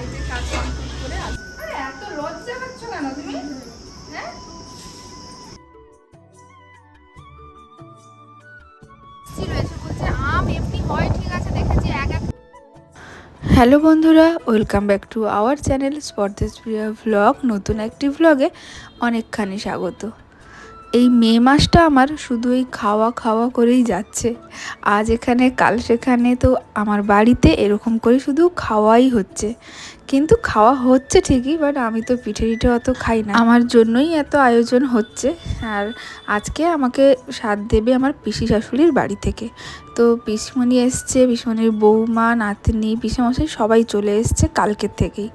বাড়িতে কাজ কমপ্লিট করে আসব আরে এত লজ্জা পাচ্ছ কেন তুমি? হ্যাঁ? মিষ্টি রয়েছে বলছে আম এমনি হয় ঠিক আছে দেখেছি এক এক হ্যালো বন্ধুরা welcome back to our channel স্পর্ধেস Priya vlog নতুন একটি ভ্লগে অনেকখানি স্বাগত। এই মে মাসটা আমার শুধু এই খাওয়া খাওয়া করেই যাচ্ছে। আজ এখানে, কাল সেখানে তো আমার বাড়িতে এরকম করে শুধু খাওয়াই হচ্ছে। কিন্তু খাওয়া হচ্ছে ঠিকই বাট আমি তো পিঠে টিঠে অত খাই না। আমার জন্যই এত আয়োজন হচ্ছে। আর আজকে আমাকে স্বাদ দেবে আমার পিসি শাশুড়ির বাড়ি থেকে। তো পিসমণি এসছে, পিসমণির বৌমা, নাতনি, পিসেমশাই সবাই চলে এসছে কালকের থেকেই।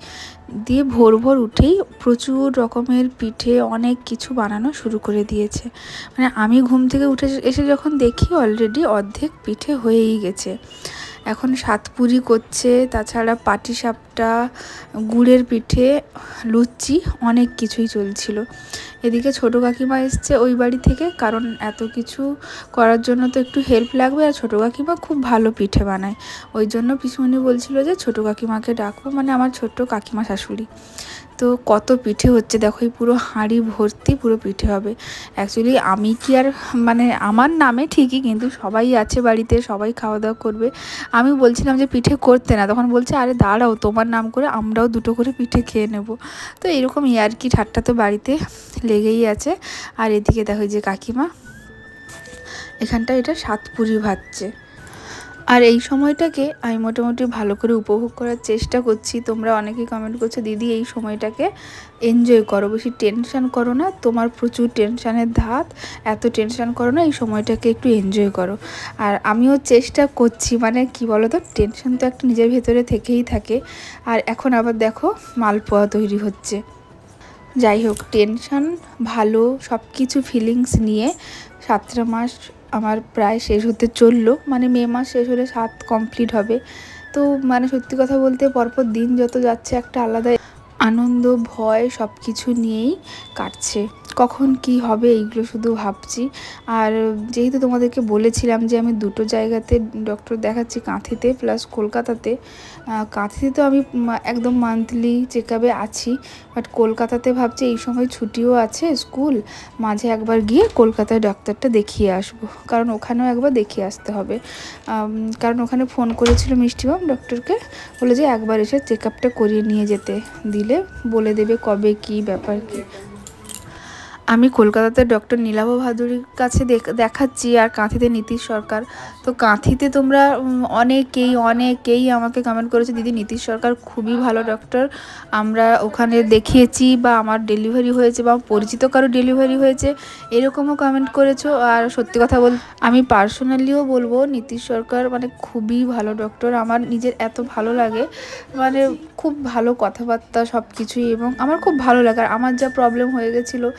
দিয়ে ভোর ভোর উঠেই প্রচুর রকমের পিঠে অনেক কিছু বানানো শুরু করে দিয়েছে। মানে আমি ঘুম থেকে উঠে এসে যখন দেখি অলরেডি অর্ধেক পিঠে হয়েই গেছে। এখন সাতপুরি করছে, তাছাড়া পাটিসাপটা, গুড়ের পিঠে, লুচি, অনেক কিছুই চলছিল। এদিকে ছোটো কাকিমা এসছে ওই বাড়ি থেকে, কারণ এত কিছু করার জন্য তো একটু হেল্প লাগবে, আর ছোটো কাকিমা খুব ভালো পিঠে বানায়। ওই জন্য পিসমণি বলছিল যে, ছোটো কাকিমাকে ডাকবো মানে আমার ছোট্ট কাকিমা শাশুড়ি। তো কত পিঠে হচ্ছে? দেখো, এই পুরো হাঁড়ি ভর্তি পুরো পিঠে হবে। অ্যাকচুয়ালি আমি কি আর মানে আমার নামে ঠিকই, কিন্তু সবাই আছে বাড়িতে, সবাই খাওয়া দাওয়া করবে। আমি বলছিলাম যে পিঠে করতে না, তখন বলছে, আরে দাঁড়াও, তোমার নাম করে আমরাও দুটো করে পিঠে খেয়ে নেব। তো এরকম ইয়ার্কি ঠাট্টা তো বাড়িতে লেগেই আছে। আর এদিকে দেখো যে কাকিমা এখানটা এটা সাতপুরি ভাজছে। আর এই সময়টাকে আমি মোটামুটি ভালো করে উপভোগ করার চেষ্টা করছি। তোমরা অনেকে কমেন্ট করছ, দিদি, এই সময়টাকে এনজয় করো। বেশি টেনশান করো না। তোমার প্রচুর টেনশানের ধাত। এত টেনশান করো না, এই সময়টাকে একটু এনজয় করো। আর আমিও চেষ্টা করছি মানে কি বলো তো টেনশন তো একটা নিজের ভেতরে থেকেই থাকে। আর এখন আবার দেখো, মালপোয়া তৈরি হচ্ছে। যাই হোক টেনশান ভালো সব কিছু ফিলিংস নিয়ে সাতটা মাস আমার প্রায় শেষ হতে চলল। মানে মে মাস শেষ হলে সাত কমপ্লিট হবে। তো মানে সত্যি কথা বলতে পরপর দিন যত যাচ্ছে একটা আলাদা আনন্দ, ভয় সব কিছু নিয়েই কাটছে। কখন কি হবে এইগুলো শুধু ভাবছি। আর যেহেতু তোমাদেরকে বলেছিলাম যে আমি দুটো জায়গাতে ডক্টর দেখাচ্ছি, কাঁথিতে প্লাস কলকাতাতে কাঁথিতে তো আমি একদম মান্থলি চেক আপে আছি। বাট কলকাতাতে ভাবছি এই সময় ছুটিও আছে স্কুল মাঝে একবার গিয়ে কলকাতায় ডাক্তারটা দেখিয়ে আসব। কারণ ওখানেও একবার দেখিয়ে আসতে হবে। কারণ ওখানে ফোন করেছিল মিষ্টিবাম ডক্টরকে বলে যে একবার এসে চেক আপটা করিয়ে নিয়ে যেতে। দিলে বলে দেবে কবে কি ব্যাপার কি। আমি কলকাতাতে ডক্টর নীলাভ ভাদুরীর কাছে দেখ- দেখাচ্ছি আর কাঁথিতে নীতিশ সরকার। তো কাঁথিতে তোমরা অনেকেই অনেকেই আমাকে কমেন্ট করেছে, দিদি, নীতিশ সরকার খুবই ভালো ডক্টর আমরা ওখানে দেখিয়েছি বা আমার ডেলিভারি হয়েছে বা পরিচিত কারও ডেলিভারি হয়েছে। এরকমও কমেন্ট করেছ। আর সত্যি কথা বল, আমি পার্সোনালিও বলব, নীতিশ সরকার মানে খুবই ভালো ডক্টর আমার নিজের এত ভালো লাগে। মানে খুব ভালো কথাবার্তা সব কিছুই এবং আমার খুব ভালো লাগে। আর আমার যা প্রবলেম হয়ে গেছিল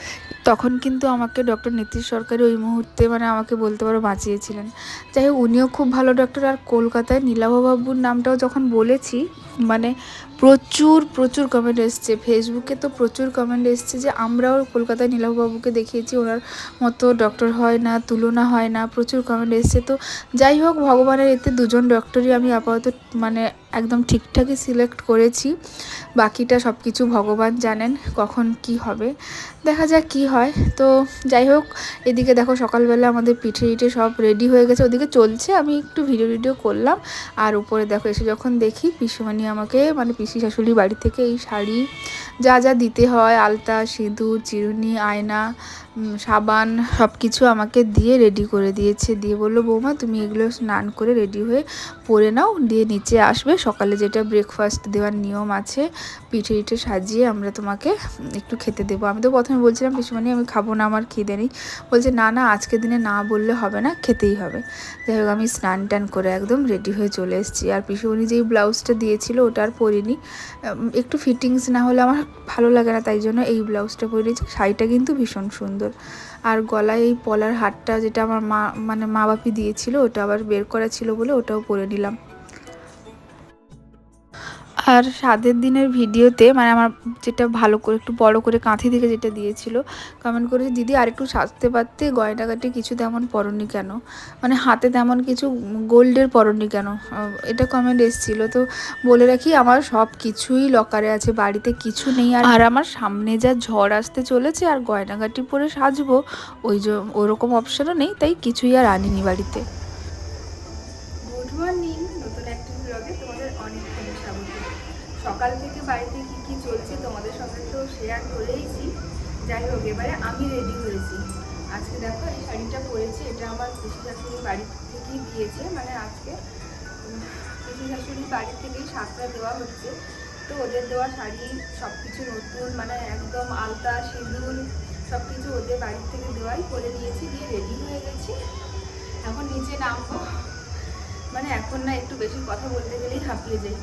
তখন কিন্তু আমাকে ডক্টর নীতিশ সরকারি ওই মুহূর্তে মানে আমাকে বলতে পারো বাঁচিয়েছিলেন। যাই হোক, উনিও খুব ভালো ডক্টর আর কলকাতায় নীলাভবাবুর নামটাও যখন বলেছি মানে প্রচুর প্রচুর কমেন্ট এসছে। ফেসবুকে তো প্রচুর কমেন্ট এসছে যে, আমরাও কলকাতায় নীলাভবাবুকে দেখিয়েছি, ওনার মতো ডক্টর হয় না, তুলনা হয় না, প্রচুর কমেন্ট এসছে। তো যাই হোক, ভগবানের এতে দুজন ডক্টরই আমি আপাতত মানে একদম ঠিকঠাকই সিলেক্ট করেছি। বাকিটা সব কিছু ভগবান জানেন কখন কি হবে। দেখা যাক কি হয়। তো যাই হোক, এদিকে দেখো সকালবেলা আমাদের পিঠে ইটে সব রেডি হয়ে গেছে। ওদিকে চলছে, আমি একটু ভিডিও ভিডিও করলাম। আর উপরে দেখো, এসে যখন দেখি পিসিমানি আমাকে মানে পিসি শাশুড়ি বাড়ি থেকে এই শাড়ি যা যা দিতে হয়, আলতা, সিঁদুর, চিরুনি, আয়না সাবান সব কিছু আমাকে দিয়ে রেডি করে দিয়েছে। দিয়ে বলল, বৌমা, তুমি এগুলো স্নান করে রেডি হয়ে পরে নাও, দিয়ে নিচে আসবে। সকালে যেটা ব্রেকফাস্ট দেওয়ার নিয়ম আছে, পিঠে পিঠে সাজিয়ে আমরা তোমাকে একটু খেতে দেবো। আমি তো প্রথমে বলছিলাম পিসুমানি আমি খাব না, আমার খিদে নেই। বলছে, না না আজকের দিনে না বললে হবে না, খেতেই হবে। যাই হোক, আমি স্নান টান করে একদম রেডি হয়ে চলে এসেছি। আর পিসুমণি যেই ব্লাউজটা দিয়েছিল, ওটা আর পরিনি। একটু ফিটিংস না হলে আমার ভালো লাগে না, তাই জন্য এই ব্লাউজটা পরে নিয়েছি শাড়িটা কিন্তু ভীষণ সুন্দর। আর গলায় এই পলার হারটা যেটা আমার মা মানে মা বাপি দিয়েছিল, ওটা আবার বের করা ছিল বলে ওটাও পরে নিলাম। আর সাদের দিনের ভিডিওতে মানে আমার যেটা ভালো করে একটু বড় করে কাঁথি থেকে যেটা দিয়েছিল কমেন্ট করেছে দিদি আর একটু সাজতে পারতে? গয়নাগাটি কিছু তেমন পরনি কেন? মানে হাতে তেমন কিছু গোল্ডের পরনি কেন? এটা কমেন্ট এসেছিল। তো বলে রাখি আমার সব কিছুই লকারে আছে বাড়িতে কিছু নেই। আর আর আমার সামনে যা ঝড় আসতে চলেছে আর গয়নাগাটি পরে সাজবো ওই যে ওরকম অপশানও নেই তাই কিছুই আর আনিনি বাড়িতে। সকাল থেকে বাড়িতে কি কি চলছে তোমাদের সঙ্গে তো শেয়ার করেইছি। যাই হোক, এবারে আমি রেডি হয়েছি। আজকে দেখো, এই শাড়িটা পরেছি, এটা আমার পিসি শাশুড়ি বাড়ি থেকেই দিয়েছে মানে আজকে পিসি শাশুড়ি বাড়ি থেকেই সাতটা দেওয়া হচ্ছে। তো ওদের দেওয়া শাড়ি সব কিছু নতুন মানে একদম আলতা, সিঁদুর সব কিছু ওদের বাড়ি থেকে দেওয়াই করে নিয়েছি, দিয়ে রেডি হয়ে গেছি। এখন নিচে নামবো। মানে এখন না, একটু বেশি কথা বলতে গেলেই হাঁপিয়ে যাই।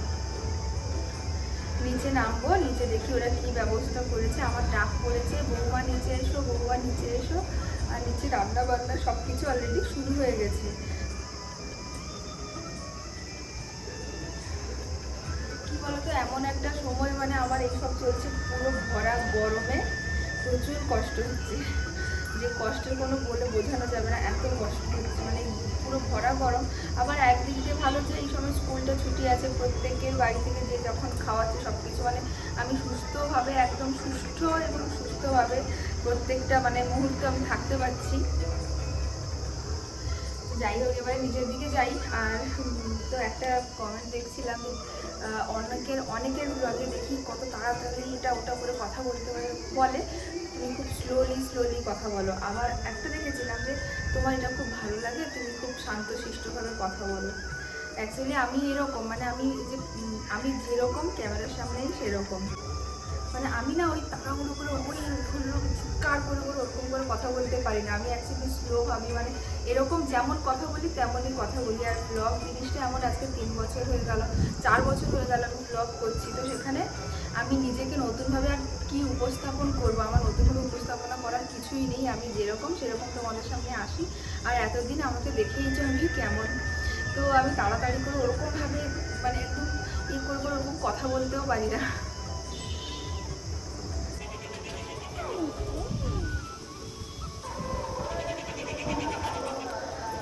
নিচে নামবো, নিচে দেখি ওরা কি ব্যবস্থা করেছে। আমার ডাক পড়েছে বৌমা নিচে এসো, বৌমা নিচে এসো। আর নিচে রান্না বান্না সব কিছু অলরেডি শুরু হয়ে গেছে। কি বলতো, এমন একটা সময় মানে আমার এইসব চলছে, পুরো ভরা গরমে। প্রচুর কষ্ট হচ্ছে। যে কষ্টের কোনো বলে বোঝানো যাবে না, এত কষ্ট হচ্ছে মানে পুরো ভরা গরম। আবার একদিক দিয়ে ভালো যে এই সময় স্কুলটা ছুটি আছে, প্রত্যেকের বাড়ি থেকে যে যখন খাওয়াচ্ছে সব কিছু মানে আমি সুস্থভাবে, একদম সুষ্ঠ এবং সুস্থভাবে প্রত্যেকটা মানে মুহূর্ত আমি থাকতে পারছি। যাই হোক, এবারে নিজের দিকে যাই। আর তো একটা কমেন্ট দেখছিলাম অনেকের অনেকের ব্লগে দেখি কত তাড়াতাড়ি এটা ওটা করে কথা বলতে বলে। তুমি খুব স্লোলি স্লোলি কথা বলো। আবার একটা দেখেছিলাম যে, তোমার এটা খুব ভালো লাগে, তুমি খুব শান্ত, শিষ্টভাবে কথা বলো। অ্যাকচুয়ালি আমি এরকম মানে আমি যে আমি যেরকম, ক্যামেরার সামনেই সেরকম। মানে আমি না ওই তাড়াহুড়ো করে, ওই হুল্লো চিৎকার করে করে ওরকম করে কথা বলতে পারি না। আমি অ্যাকচুয়ালি স্লো আমি মানে এরকম যেমন কথা বলি, তেমনই কথা বলি। আর ব্লগ জিনিসটা এমন আজকে তিন বছর হয়ে গেল, চার বছর হয়ে গেল আমি ব্লগ করছি। তো সেখানে আমি নিজেকে নতুনভাবে আর কি উপস্থাপন করব? আমার নতুনভাবে উপস্থাপনা করার কিছুই নেই। আমি যেরকম সেরকম তোমাদের সামনে আসি। আর এতদিন আমাকে দেখেই আমি কেমন। তো আমি তাড়াতাড়ি করে ওরকমভাবে মানে একদম ই করে করে ওরকম কথা বলতেও পারি না।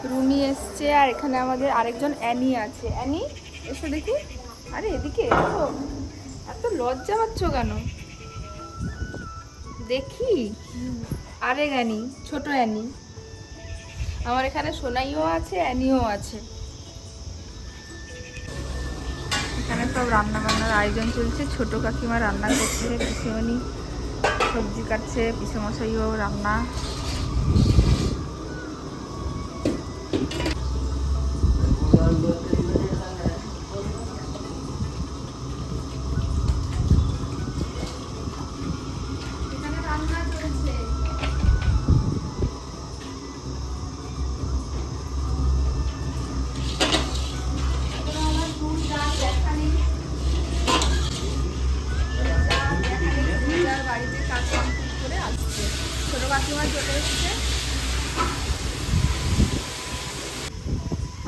রুমি এসছে আর এখানে আমাদের আরেকজন অ্যানি আছে। অ্যানি, এসো দেখি। আরে এদিকে এত লজ্জা পাচ্ছ কেন? দেখি? আরে অ্যানি ছোট অ্যানি আমার এখানে সোনাইও আছে, অ্যানিও আছে। এখানে সব রান্না বান্নার আয়োজন চলছে। ছোট কাকিমা রান্না করছে পিসিমণি সবজি কাটছে, পিসেমশাইও রান্না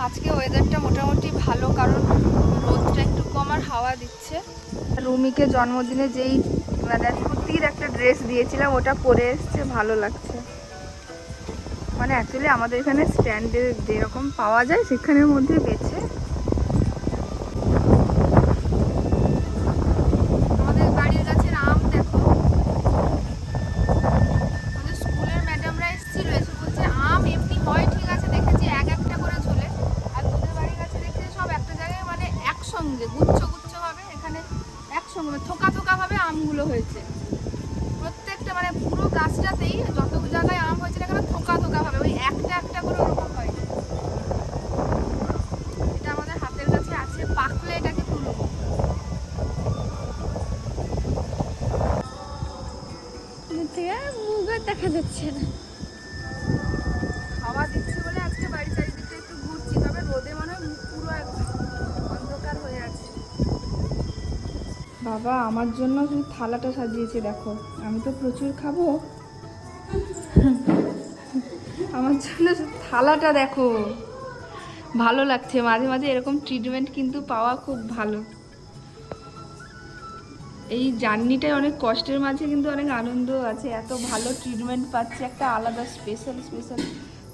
আজকে ওয়েদারটা মোটামুটি ভালো, কারণ রোদটা একটু কম আর হাওয়া দিচ্ছে। রুমিকে জন্মদিনে যেই মানে কুর্তির একটা ড্রেস দিয়েছিলাম, ওটা পরে এসছে, ভালো লাগছে। মানে অ্যাকচুয়ালি আমাদের এখানে স্ট্যান্ডে যেরকম পাওয়া যায়, সেখানের মধ্যে বেছে দেখা যাচ্ছে না। হাওয়া দিচ্ছে বলে আজকে বাড়ি চারিদিকটা একটু ঘুরছি তবে রোদে মনে হয় পুরো একদম অন্ধকার হয়ে আছে। বাবা আমার জন্য থালাটা সাজিয়েছে দেখো আমি তো প্রচুর খাব। আমার জন্য থালাটা দেখো ভালো লাগছে। মাঝে মাঝে এরকম ট্রিটমেন্ট কিন্তু পাওয়া খুব ভালো। এই জার্নিটায় অনেক কষ্টের মাঝে, কিন্তু অনেক আনন্দ আছে। এত ভালো ট্রিটমেন্ট পাচ্ছে, একটা আলাদা স্পেশাল স্পেশাল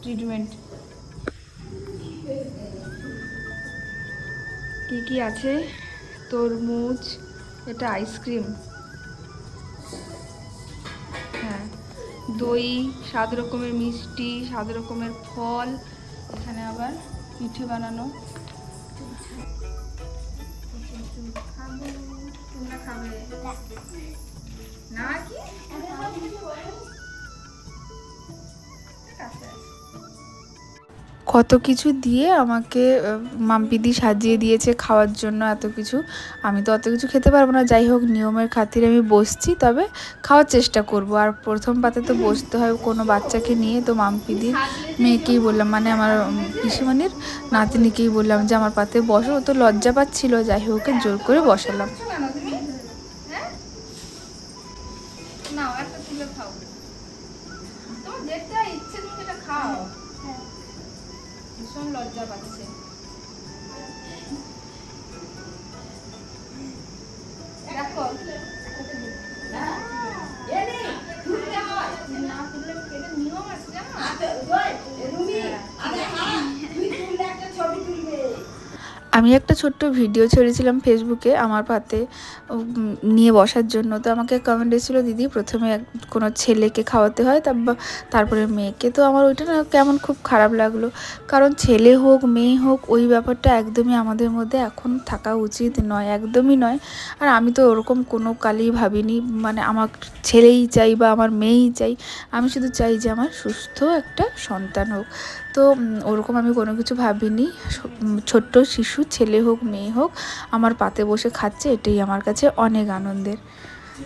ট্রিটমেন্ট কি কি আছে? তরমুজ, এটা আইসক্রিম হ্যাঁ। দই সাত রকমের মিষ্টি সাত রকমের ফল। এখানে আবার পিঠে বানানো। তোমরা খাবে। না কি? কত কিছু দিয়ে আমাকে মাম্পিদি সাজিয়ে দিয়েছে খাওয়ার জন্য এত কিছু। আমি তো অত কিছু খেতে পারব না। যাই হোক নিয়মের খাতিরে আমি বসছি তবে খাওয়ার চেষ্টা করব। আর প্রথম পাতে তো বসতে হয় কোনো বাচ্চাকে নিয়ে। তো মাম্পিদির মেয়েকেই বললাম মানে আমার উম, পিসিমণির নাতনিকেই বললাম যে আমার পাতে বসো। তো লজ্জা পাচ্ছিল। যাই হোক জোর করে বসালাম। আমি একটা ছোট্ট ভিডিও ছেড়েছিলাম ফেসবুকে আমার পাতে নিয়ে বসার জন্য। তো আমাকে কমেন্ট এসেছিল, দিদি, প্রথমে কোনো ছেলেকে খাওয়াতে হয় তারপর তারপরে মেয়েকে। তো আমার ওইটা না কেমন খুব খারাপ লাগল। কারণ ছেলে হোক, মেয়ে হোক, ওই ব্যাপারটা একদমই আমাদের মধ্যে এখন থাকা উচিত নয়, একদমই নয়। আর আমি তো ওরকম কোনো কালই ভাবিনি মানে আমার ছেলেই চাই বা আমার মেয়েই চাই। আমি শুধু চাই যে আমার সুস্থ একটা সন্তান হোক। তো ওরকম আমি কোনো কিছু ভাবিনি। ছোট্ট শিশু ছেলে হোক, মেয়ে হোক, আমার পাতে বসে খাচ্ছে, এটাই আমার কাছে অনেক আনন্দের।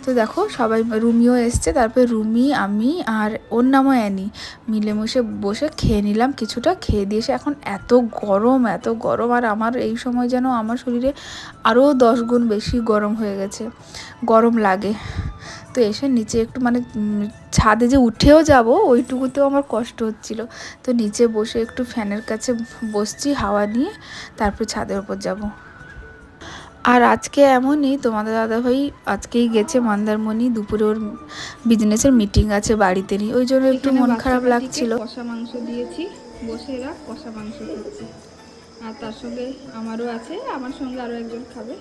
তো দেখো, সবাই রুমিও এসছে, তারপরে রুমি, আমি আর ওর নামও অ্যানি। মিলেমিশে বসে খেয়ে নিলাম কিছুটা, খেয়ে দিয়ে এসে এখন এত গরম এত গরম, আর আমার এই সময় যেন আমার শরীরে আরও দশ গুণ বেশি গরম হয়ে গেছে। গরম লাগে। তো এসে নিচে একটু মানে ছাদে যে উঠেও যাব ওইটুকুতেও আমার কষ্ট হচ্ছিল। তো নিচে বসে একটু ফ্যানের কাছে বসছি হাওয়া নিয়ে তারপর ছাদের ওপর যাব। আর আজকে এমনই তোমাদের দাদাভাই আজকেই গেছে মন্দারমণি দুপুরে ওর বিজনেসের মিটিং আছে বাড়িতে নিয়ে। ওই জন্য একটু মন খারাপ লাগছিল। কষা মাংস দিয়েছি বসে এরা কষা মাংস খাচ্ছে। আর তার সঙ্গে আমারও আছে আমার সঙ্গে আরও একজন খাবে।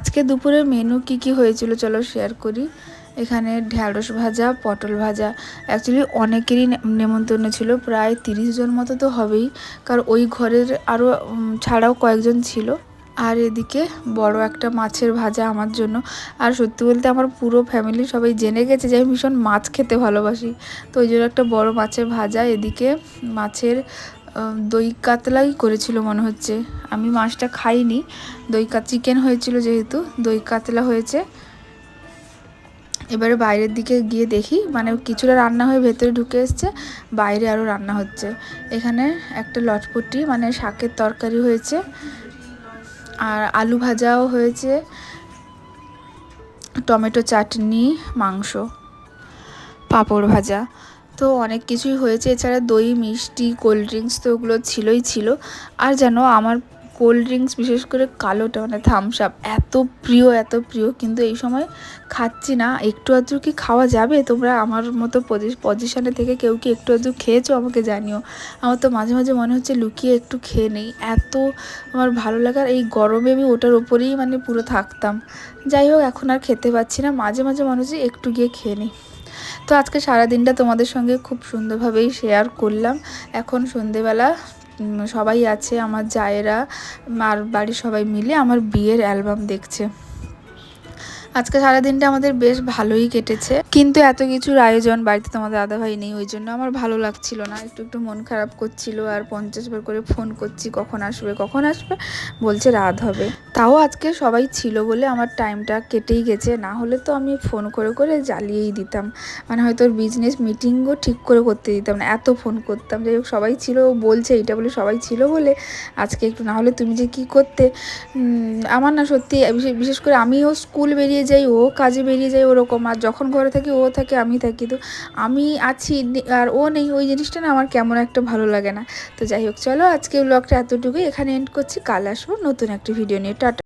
আজকে দুপুরে মেনু কি কি হয়েছিল চলো শেয়ার করি। এখানে ঢ্যাঁড়স ভাজা, পটল ভাজা। অ্যাকচুয়ালি অনেকেরই নেমন্তন্ন ছিল, প্রায় তিরিশ জন মতো তো হবেই। কারণ ওই ঘরের আরও ছাড়াও কয়েকজন ছিল। আর এদিকে বড় একটা মাছের ভাজা আমার জন্য। আর সত্যি বলতে আমার পুরো ফ্যামিলি সবাই জেনে গেছে যে আমি ভীষণ মাছ খেতে ভালোবাসি। তো ওই জন্য একটা বড় মাছের ভাজা। এদিকে মাছের দই কাতলাই করেছিল মনে হচ্ছে। আমি মাছটা খাইনি। দই কা চিকেন হয়েছিল যেহেতু, দই কাতলা হয়েছে। এবারে বাইরের দিকে গিয়ে দেখি মানে কিছুটা রান্না হয়ে ভেতরে ঢুকে এসছে, বাইরে আরও রান্না হচ্ছে। এখানে একটা লটপটি মানে শাকের তরকারি হয়েছে, আর আলু ভাজাও হয়েছে, টমেটো চাটনি, মাংস, পাঁপড় ভাজা। তো অনেক কিছুই হয়েছে। এছাড়া দই, মিষ্টি কোল্ড ড্রিঙ্কস তো ওগুলো ছিলই, ছিল। আর যেন আমার কোল্ড ড্রিঙ্কস বিশেষ করে কালোটা মানে থামস আপ এত প্রিয় এত প্রিয়। কিন্তু এই সময় খাচ্ছি না। একটু আধটু কি খাওয়া যাবে? তোমরা আমার মতো পজিশনে থেকে কেউ কি একটু আধটু খেয়েছো? আমাকে জানিও। আমার তো মাঝে মাঝে মনে হচ্ছে লুকিয়ে একটু খেয়ে নেই। এত আমার ভালো লাগার এই গরমে আমি ওটার ওপরেই মানে পুরো থাকতাম। যাই হোক, এখন আর খেতে পাচ্ছি না। মাঝে মাঝে মনে হচ্ছে একটু গিয়ে খেয়ে নিই। তো আজকে সারাদিনটা তোমাদের সঙ্গে খুব সুন্দরভাবেই শেয়ার করলাম। এখন সন্ধেবেলা সবাই আছে, আমার জায়েরা, আর বাড়ির সবাই মিলে আমার বিয়ের অ্যালবাম দেখছে। আজকে সারা দিনটা আমাদের বেশ ভালোই কেটেছে। কিন্তু এত কিছুর আয়োজন বাড়িতে তোমাদের দাদাভাই নেই, ওই জন্য আমার ভালো লাগছিল না। একটু একটু মন খারাপ করছিল আর পঞ্চাশ বার করে ফোন করছি, কখন আসবে কখন আসবে? বলছে রাত হবে। তাও আজকে সবাই ছিল বলে আমার টাইমটা কেটেই গেছে। না হলে তো আমি ফোন করে করে জ্বালিয়েই দিতাম। মানে হয়তো বিজনেস মিটিংও ঠিক করে করতে দিতাম না, এত ফোন করতাম। যাই হোক, সবাই ছিল বলছে এইটা বলে সবাই ছিল বলে আজকে একটু না হলে তুমি যে কি করতে? আমার না সত্যি, বিশেষ করে আমিও স্কুল বেরিয়ে বেরিয়ে যাই, ও কাজে বেরিয়ে যাই ওরকম। আর যখন ঘরে থাকি, ও থাকে, আমি থাকি। তো আমি আছি, আর ও নেই, ওই জিনিসটা না আমার কেমন একটা ভালো লাগে না। তো যাই হোক, চলো আজকে ব্লগটা এতটুকুই। এখানে এন্ড করছি। কাল আসব নতুন একটা ভিডিও নিয়ে। টাটা।